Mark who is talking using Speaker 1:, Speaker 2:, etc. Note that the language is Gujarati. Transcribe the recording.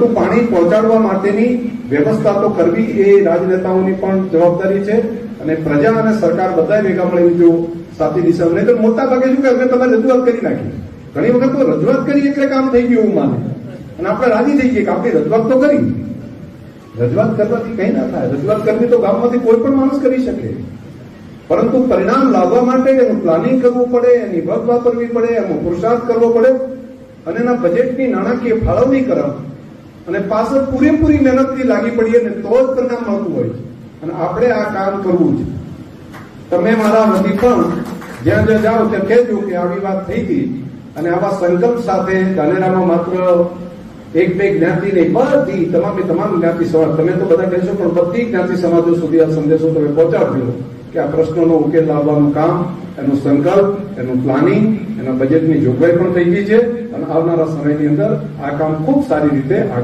Speaker 1: બધું પાણી પહોંચાડવા માટેની વ્યવસ્થા તો કરવી એ રાજનેતાઓની પણ જવાબદારી છે અને પ્રજા અને સરકાર બધા ભેગા મળીને જો સાચી દિશા નહીં તો મોટા ભાગે શું કે અમે તમારે રજૂઆત કરી નાખી. ઘણી વખત તો રજૂઆત કરી એટલે કામ થઈ ગયું એવું માને. અને આપણે રાજી થઈ ગઈએ કે આપણી રજૂઆત તો કરી. રજૂઆત કરવાથી કઈ ના થાય. રજૂઆત કરવી તો ગામમાંથી કોઈ પણ માણસ કરી શકે. પરંતુ પરિણામ લાવવા માટે એનું પ્લાનિંગ કરવું પડે, એની વગ વાપરવી પડે એનો પુરુષાર્થ કરવો પડે અને એના બજેટની નાણાકીય ફાળવણી કરવા. અને પાછળ પૂરેપૂરી મહેનતથી લાગી પડીએ ને તો જ પરિણામ મળતું હોય છે. અને આપણે આ કામ કરવું છે. તમે મારા વતી પણ જ્યાં જ્યાં જાઓ ત્યાં કહેજો કે આવી વાત થઈ હતી. અને આવા સંકલ્પ સાથે ધાનેરામાં માત્ર એક બે જ્ઞાતિ નહીં, બધી તમામે તમામ જ્ઞાતિ સમાજ, તમે તો બધા કહેશો, પણ બધી જ્ઞાતિ સમાજો સુધી આ સંદેશો તમે પહોંચાડજો કે આ પ્રશ્નોનો ઉકેલ લાવવાનું કામ, એનો સંકલ્પ, એનું પ્લાનિંગ એના બજેટની જોગવાઈ પણ થઈ ગઈ છે. અને આવનારા સમયની અંદર આ કામ ખૂબ સારી રીતે આગળ